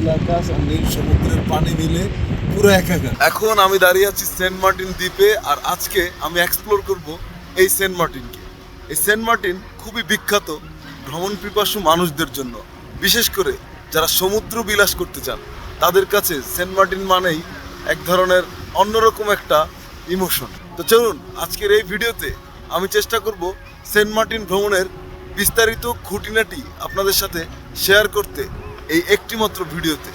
নীল আকাশ আর নীল সমুদ্রের পানি মিলে পুরো একাকার। এখন আমি দাঁড়িয়ে আছি সেন্ট মার্টিন দ্বীপে, আর আজকে আমি এক্সপ্লোর করব এই সেন্ট মার্টিনকে। এই সেন্ট মার্টিন খুবই বিখ্যাত ভ্রমণ পিপাসু মানুষদের জন্য। বিশেষ করে যারা সমুদ্র বিলাস করতে চান, তাদের কাছে সেন্ট মার্টিন মানেই এক ধরনের অন্যরকম একটা ইমোশন তো চলুন, আজকের এই ভিডিওতে আমি চেষ্টা করব সেন্ট মার্টিন ভ্রমণের বিস্তারিত খুঁটিনাটি আপনাদের সাথে শেয়ার করতে। এই একটিমাত্র ভিডিওতে।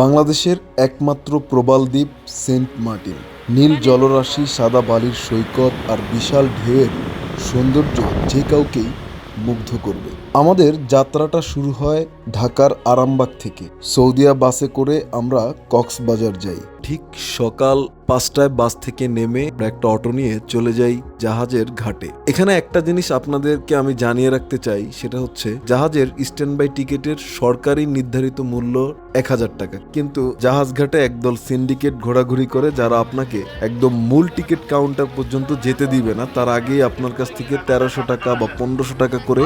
বাংলাদেশের একমাত্র প্রবাল দ্বীপ সেন্ট মার্টিন। নীল জলরাশি, সাদা বালির সৈকত আর বিশাল ঢেউয়ের সৌন্দর্য যে কাউকেই মুগ্ধ করবে। আমাদের যাত্রাটা শুরু হয় ঢাকার আরামবাগ থেকে। সৌদিয়া বাসে করে আমরা কক্সবাজার যাই। ঠিক সকাল পাঁচটায় বাস থেকে নেমে একটা অটো নিয়ে চলে যাই জাহাজের ঘাটে। এখানে একটা জিনিস আপনাদেরকে আমি জানিয়ে রাখতে চাই, সেটা হচ্ছে জাহাজের স্ট্যান্ড বাই টিকিটের সরকারি নির্ধারিত মূল্য এক হাজার টাকা। কিন্তু জাহাজ ঘাটে একদল সিন্ডিকেট ঘোরাঘুরি করে যারা আপনাকে একদম মূল টিকিট কাউন্টার পর্যন্ত যেতে দিবে না, তার আগেই আপনার কাছ থেকে তেরোশো টাকা বা পনেরোশো টাকা করে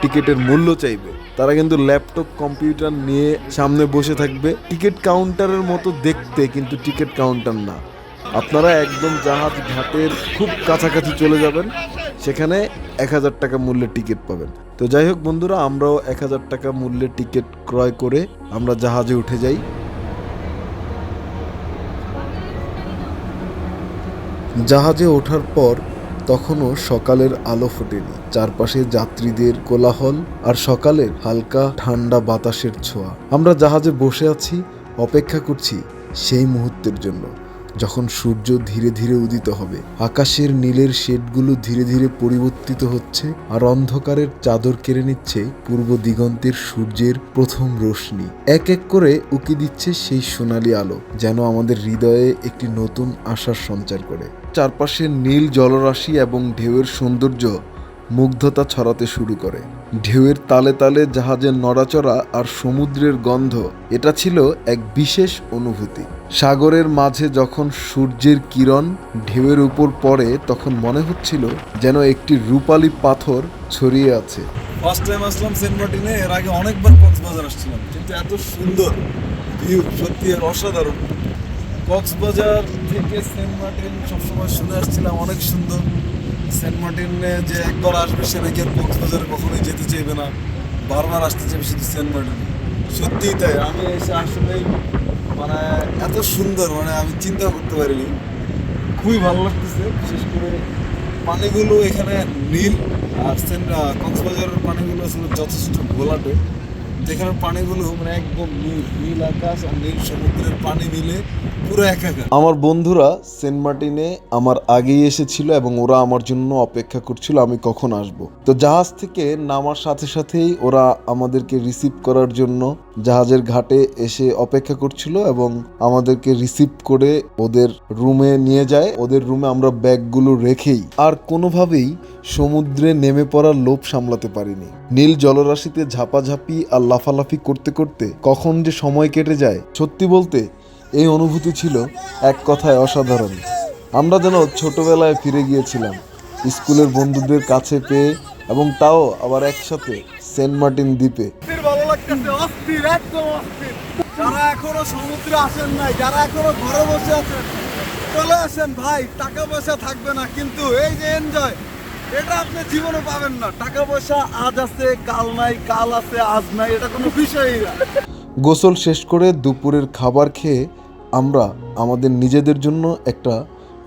টিকিটের মূল্য চাইবে। তারা কিন্তু ল্যাপটপ কম্পিউটার নিয়ে সামনে বসে থাকবে। টিকিট কাউন্টারের মতো দেখতে, কিন্তু টিকিট কাউন্টার না। আপনারা একদম জাহাজ ঘাটের খুব কাছাকাছি চলে যাবেন, সেখানে এক হাজার টাকা মূল্যের টিকিট পাবেন। তো যাই হোক বন্ধুরা, আমরাও এক হাজার টাকা মূল্যের টিকিট ক্রয় করে আমরা জাহাজে উঠে যাই। জাহাজে ওঠার পর তখনও সকালের আলো ফোটেনি। চারপাশে যাত্রীদের কোলাহল আর সকালের হালকা ঠান্ডা বাতাসের ছোঁয়া। আমরা জাহাজে বসে আছি, অপেক্ষা করছি সেই মুহূর্তের জন্য, যখন সূর্য ধীরে ধীরে উদিত হবে, আকাশের নীলের শেডগুলো ধীরে ধীরে পরিবর্তিত হচ্ছে, আর অন্ধকারের চাদর কেড়ে নিচ্ছে পূর্ব দিগন্তের সূর্যের প্রথম রশ্মি এক এক করে উকি দিচ্ছে সেই সোনালি আলো, যেন আমাদের হৃদয়ে একটি নতুন আশার সঞ্চার করে। চারপাশের নীল জলরাশি এবং ঢেউয়ের সৌন্দর্য মুগ্ধতা ছড়াতে শুরু করে। ঢেউয়ের তালে তালে জাহাজের নড়াচড়া আর সমুদ্রের গন্ধ, এটা ছিল এক বিশেষ অনুভূতি। সাগরের মাঝে যখন সূর্যের কিরণ ঢেউয়ের উপর পড়ে, তখন মনে হচ্ছিল যেন একটি রূপালী পাথর ছড়িয়ে আছে। ফার্স্ট টাইম আসলাম সেন্ট মার্টিনে, এর আগে অনেকবার কক্সবাজার আসছিলাম, কিন্তু এত সুন্দর ভিউ, সত্যি আর অসাধারণ। কক্সবাজার থেকে সেন্ট মার্টিন সবসময় শুনে আসছিলাম, অনেক সুন্দর। সেন্ট মার্টিনে যে একবার আসবে, সে নাকি আর কক্সবাজারে কখনোই যেতে চাইবে না। বারবার আসতে চাইবে শুধু সেন্ট মার্টিনে। সত্যিই তাই। আমি এসে আসলেই মানে এত সুন্দর মানে আমি চিন্তা করতে পারিনি। খুবই ভালো লাগতেছে। বিশেষ করে পানিগুলো এখানে নীল আর সেন্ট কক্সবাজারের পানিগুলো আসলে যথেষ্ট ঘোলাটে। যেখানে পানিগুলো মানে একদম নীল নীল আকাশ আর নীল সমুদ্রের পানি মিলে পুরো আমার বন্ধুরা সেন্ট মার্টিনে আমার আগেই এসেছিল এবং ওরা আমার জন্য অপেক্ষা করছিল আমি কখন আসব। তো জাহাজ থেকে নামার সাথে সাথেই ওরা আমাদেরকে রিসিভ করার জন্য জাহাজের ঘাটে এসে অপেক্ষা করছিল এবং আমাদেরকে রিসিভ করে ওদের রুমে নিয়ে যায়। ওদের রুমে আমরা ব্যাগগুলো রেখেই আর কোনোভাবেই সমুদ্রে নেমে পড়ার লোভ সামলাতে পারিনি। নীল জলরাশিতে ঝাপাঝাপি আর লাফালাফি করতে করতে কখন যে সময় কেটে যায়, সত্যি বলতে এই অনুভূতি ছিল এক কথায় অসাধারণ। আমরা যেন ছোটবেলায় ফিরে গিয়েছিলাম স্কুলের বন্ধুদের কাছে পেয়ে এবং তাও আবার একসাথে সেন্ট মার্টিন দ্বীপে। যারা এখনও সমুদ্রে আসেন নাই যারা এখনও ঘরে বসে আছেন চলে আসেন ভাই টাকা পয়সা থাকবে না কিন্তু এই যে এনজয় এটা আপনি জীবনে পাবেন না। টাকা পয়সা আজ আছে কাল নাই কাল আছে আজ নাই এটা কোনো বিষয়ই না। গোসল শেষ করে দুপুরের খাবার খেয়ে আমরা আমাদের নিজেদের জন্য একটা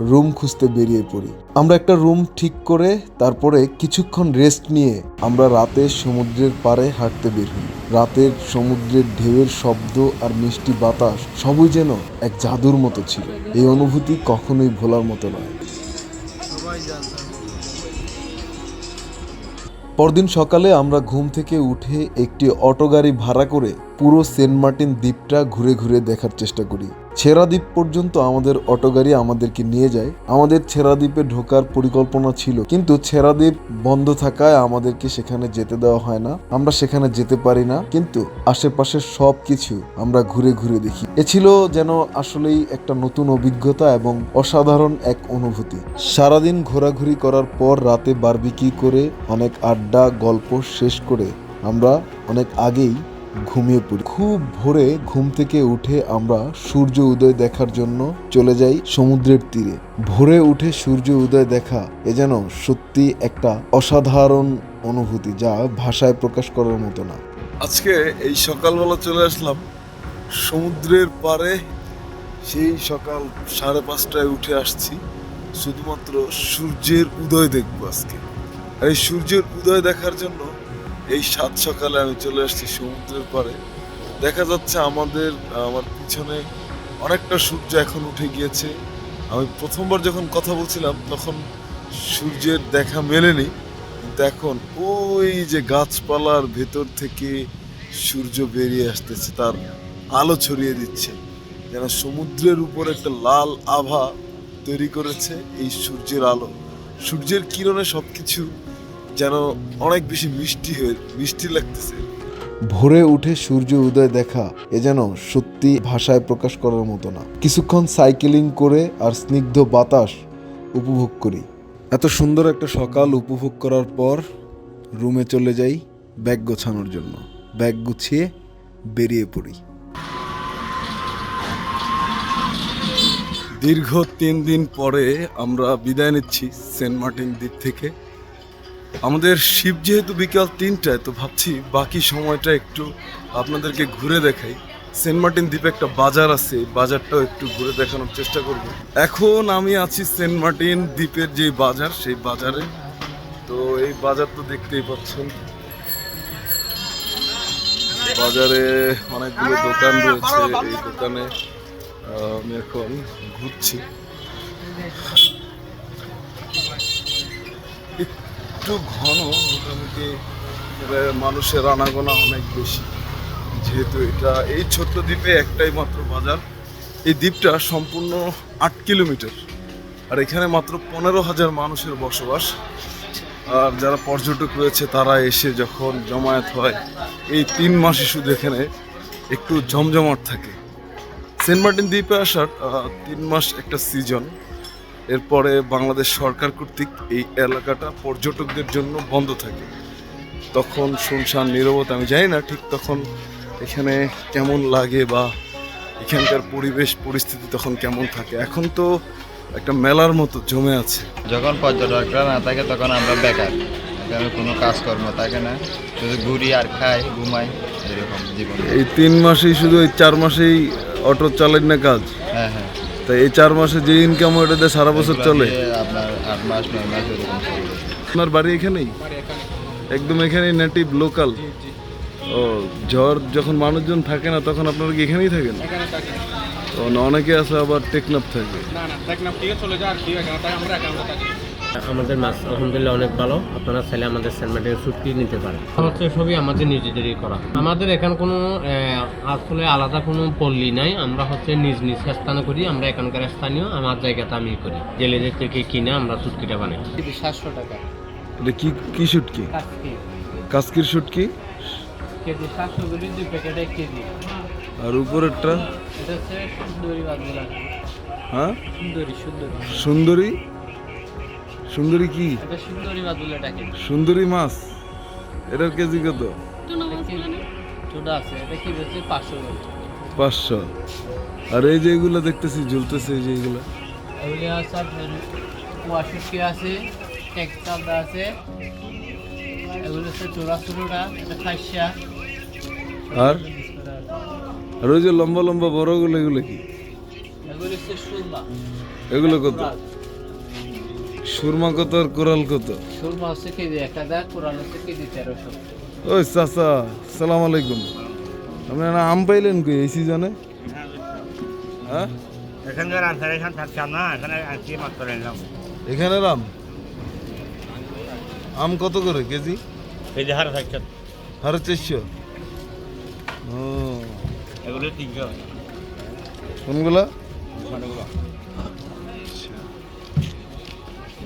রুম খুঁজতে বেরিয়ে পড়ি। আমরা একটা রুম ঠিক করে তারপরে কিছুক্ষণ রেস্ট নিয়ে আমরা রাতে সমুদ্রের পাড়ে হাঁটতে বের হই। রাতের সমুদ্রের ঢেউয়ের শব্দ আর মিষ্টি বাতাস সবই যেন এক জাদুর মতো ছিল। এই অনুভূতি কখনোই ভোলার মতো নয়। পরদিন সকালে আমরা ঘুম থেকে উঠে একটি অটো গাড়ি ভাড়া করে পুরো সেন্ট মার্টিন দ্বীপটা ঘুরে ঘুরে দেখার চেষ্টা করি। ছেড়া দ্বীপ পর্যন্ত আমাদের অটো গাড়ি আমাদেরকে নিয়ে যায়। আমাদের ছেড়া দ্বীপে ঢোকার পরিকল্পনা ছিল, কিন্তু ছেড়া দ্বীপ বন্ধ থাকায় আমাদেরকে সেখানে যেতে দেওয়া হয় না। আমরা সেখানে যেতে পারি না, কিন্তু আশেপাশের সব কিছু আমরা ঘুরে ঘুরে দেখি। এ ছিল যেন আসলেই একটা নতুন অভিজ্ঞতা এবং অসাধারণ এক অনুভূতি। সারাদিন ঘোরাঘুরি করার পর রাতে বারবিকি করে অনেক আড্ডা, গল্প শেষ করে আমরা অনেক আগেই ঘুমিয়ে পড়ি। খুব ভোরে ঘুম থেকে উঠে আমরা সূর্য উদয় দেখার জন্য চলে যাই সমুদ্রের তীরে। ভোরে উঠে সূর্য উদয় দেখা এ যেন সত্যি একটা অসাধারণ অনুভূতি যা ভাষায় প্রকাশ করার মতো না। আজকে এই সকালবেলা চলে আসলাম সমুদ্রের পাড়ে। সেই সকাল সাড়ে পাঁচটায় উঠে আসছি। শুধুমাত্র সূর্যের উদয় দেখব আজকে। আর এই সূর্যের উদয় দেখার জন্য এই সাত সকালে আমি চলে আসছি সমুদ্রের পাড়ে। দেখা যাচ্ছে আমাদের, আমার পিছনে অনেকটা সূর্য এখন উঠে গিয়েছে। আমি প্রথমবার যখন কথা বলছিলাম, তখন সূর্যের দেখা মেলেনি। কিন্তু এখন ওই যে গাছপালার ভেতর থেকে সূর্য বেরিয়ে আসতেছে, তার আলো ছড়িয়ে দিচ্ছে। যেন সমুদ্রের উপর একটা লাল আভা তৈরি করেছে এই সূর্যের আলো। সূর্যের কিরণে সবকিছু যেন অনেক বেশি মিষ্টি হয়ে মিষ্টি লাগতেছে। ভোরে উঠে সূর্য উদয় দেখা এ যেন সত্যি ভাষায় প্রকাশ করার মতো না। কিছুক্ষণ সাইকেলিং করে আর স্নিগ্ধ বাতাস উপভোগ করি। এত সুন্দর একটা সকাল উপভোগ করার পর রুমে চলে যাই ব্যাগ গোছানোর জন্য। ব্যাগ গুছিয়ে বেরিয়ে পড়ি। দীর্ঘ তিন দিন পরে আমরা বিদায় নিচ্ছি সেন্ট মার্টিন দ্বীপ থেকে। আমাদের শিপ যেহেতু বিকাল তিনটায়, তো ভাবছি বাকি সময়টা একটু আপনাদেরকে ঘুরে দেখাই। সেন্ট মার্টিন দ্বীপে একটা বাজার আছে, এই বাজারটাও একটু ঘুরে দেখানোর চেষ্টা করব। এখন আমি আছি সেন্ট মার্টিন দ্বীপের যে বাজার, সেই বাজারে। তো এই বাজার তো দেখতেই পাচ্ছেন। বাজারে অনেকগুলো দোকান রয়েছে, এই দোকানে আমি এখন ঘুরছি। একটু ঘন, মোটামুটি মানুষের আনাগোনা অনেক বেশি। যেহেতু এটা এই ছোট্ট দ্বীপে একটাই মাত্র বাজার, এই দ্বীপটা সম্পূর্ণ আট কিলোমিটার। আর এখানে মাত্র পনেরো হাজার মানুষের বসবাস। আর যারা পর্যটক রয়েছে, তারা এসে যখন জমায়েত হয়, এই তিন মাসে শুধু এখানে একটু জমজমাট থাকে। সেন্ট মার্টিন দ্বীপে আসার তিন মাস একটা সিজন এরপরে বাংলাদেশ সরকার কর্তৃক এই এলাকাটা পর্যটকদের জন্য বন্ধ থাকে। তখন শুনশান নীরবতা আমি জানি না ঠিক তখন এখানে কেমন লাগে বা এখানকার পরিবেশ পরিস্থিতি তখন কেমন থাকে। এখন তো একটা মেলার মতো জমে আছে। যখন পর্যটকরা না থাকে তখন আমরা বেকার। এখানে কোনো কাজকর্ম থাকে না। শুধু ঘুরি আর খাই ঘুমাই এরকম জীবন। এই তিন মাসেই শুধু এই চার মাসেই অটো চালেন না কাজ? হ্যাঁ হ্যাঁ। তাই এই চার মাসে যে ইনকাম ওটা দিয়ে সারা বছর চলে? আপনার আট মাস নয় মাস এরকম চলবে আপনার বাড়ি এখানেই? একদম এখানেই নেটিভ লোকাল ও ঝড় যখন মানুষজন থাকে না তখন আপনারা কি এখানেই থাকেন? ও না অনেকে আছে আবার টেকনাফ থাকে। না না চলে যা আর কি এখানে তাই আমরা এখানে থাকি। আমাদের মাছ আলহামদুলিল্লাহ অনেক ভালো। আপনারা চাইলে আমাদের স্যান্ডমার্টিনের ছুটি নিতে পারেন। হচ্ছে সবই আমাদের নিজেদেরই করা। আমাদের এখানে কোনো আহ, আসলে আলাদা কোনো পল্লী নাই। আমরা হচ্ছে নিজ নিজ স্থানে করি আমরা এখানকার স্থানীয় আমার জায়গাতে আমি করি। জেলেদের থেকে কিনে আমরা চুটকিটা বানাই। সাতশো টাকা। এটা কি কি শুটকি কাস্কির শুটকি কেজি সাতশো দুই প্যাকেট এক কেজি। আর উপরেরটা? এটা হচ্ছে সুন্দরী হ্যাঁ? সুন্দরী সুন্দরী। সুন্দরী? সুন্দরী কি? সুন্দরী মাছ। এটার কেজি কত? ছোট আছে এটা কি হচ্ছে পাঁচশো পাঁচশো। আর এই যে এগুলো দেখতেছি ঝুলতেছে এই যে এগুলো। আছে আপনার ওয়াশুটকি আছে টেক্সালদা আছে এগুলো হচ্ছে চোরা ছোটোটা এটা খাইসা। আর? আর ওই যে লম্বা লম্বা বড়গুলো এগুলো কি? এগুলো হচ্ছে সুরমা। এগুলো কত? সুরমা কত আর কোরাল কত? সুরমা হচ্ছে কেজি এক হাজার কোরআন হচ্ছে কেজি তেরোশো। ওই চাচা সালাম আলাইকুম। আপনি না আম পাইলেন কই এই সিজনে হ্যাঁ? এখানকার আনসার এখান থাকতাম না এখানে আজকে মাত্র এলাম এখানে আম? আম কত করে কেজি? এই যে হার থাকছে। সাড়ে চারশো। ও। এগুলো তিনশো। কোনগুলা?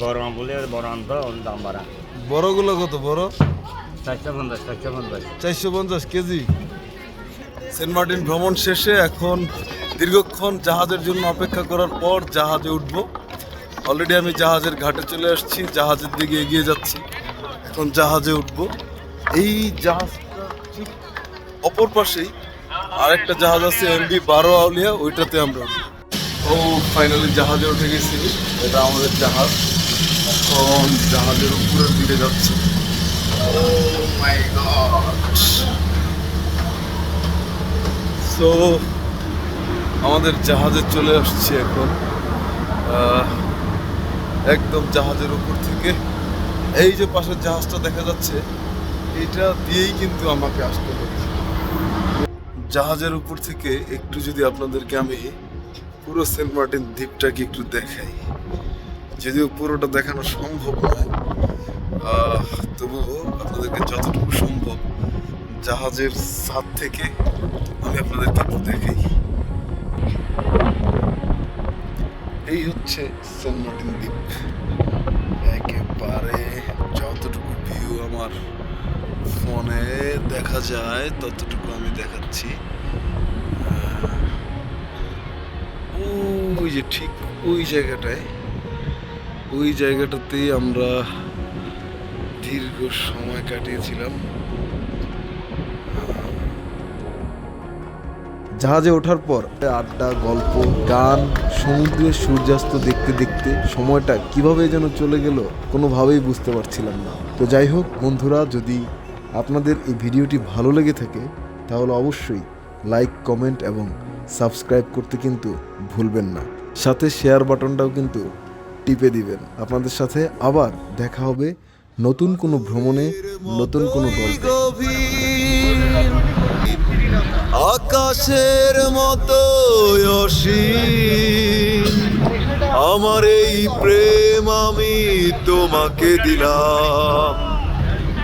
বড় বলে বড় আম দাম বাড়া। বড়গুলো কত বড়? চারশো পঞ্চাশ চারশো পঞ্চাশ। চারশো পঞ্চাশ কেজি। সেন্ট মার্টিন ভ্রমণ শেষে এখন দীর্ঘক্ষণ জাহাজের জন্য অপেক্ষা করার পর জাহাজে উঠব। অলরেডি আমি জাহাজের ঘাটে চলে আসছি জাহাজের দিকে এগিয়ে যাচ্ছি। এখন জাহাজে উঠব। এই জাহাজটা ঠিক অপর পাশেই আরেকটা জাহাজ আছে এমবি বারো আউলিয়া ওইটাতে আমরা ও ফাইনালি জাহাজে উঠে গেছি। এটা আমাদের জাহাজ। এখন জাহাজের উপরের দিকে যাচ্ছে। সো আমাদের জাহাজে চলে আসছি এখন। একদম জাহাজের উপর থেকে। এই যে পাশের জাহাজটা দেখা যাচ্ছে, এটা দিয়েই কিন্তু আমাকে আসতে হচ্ছে। জাহাজের উপর থেকে একটু যদি আপনাদেরকে আমি পুরো সেন্ট মার্টিন দ্বীপটাকে একটু দেখাই। যদিও পুরোটা দেখানো সম্ভব নয় তবুও আপনাদেরকে যতটুকু সম্ভব জাহাজের ছাদ থেকে আমি আপনাদেরকে একটু দেখাই। এই হচ্ছে সেন্ট মার্টিন দ্বীপ। একেবারে যতটুকু ভিউ আমার ফোনে দেখা যায়, ততটুকু আমি দেখাচ্ছি। ওই যে ঠিক ওই জায়গাটায় ওই জায়গাটাতেই আমরা দীর্ঘ সময় কাটিয়েছিলাম। জাহাজে ওঠার পর আড্ডা, গল্প, গান সমুদ্রের সূর্যাস্ত দেখতে দেখতে সময়টা কীভাবে যেন চলে গেল কোনোভাবেই বুঝতে পারছিলাম না। তো যাই হোক বন্ধুরা, যদি আপনাদের এই ভিডিওটি ভালো লেগে থাকে, তাহলে অবশ্যই লাইক, কমেন্ট এবং সাবস্ক্রাইব করতে কিন্তু ভুলবেন না। সাথে শেয়ার বাটনটাও কিন্তু টিপে দিবেন। আপনাদের সাথে আবার দেখা হবে নতুন কোনো ভ্রমণে, নতুন কোনো আকাশের মতো আমার এই প্রেম আমি তোমাকে দিলাম।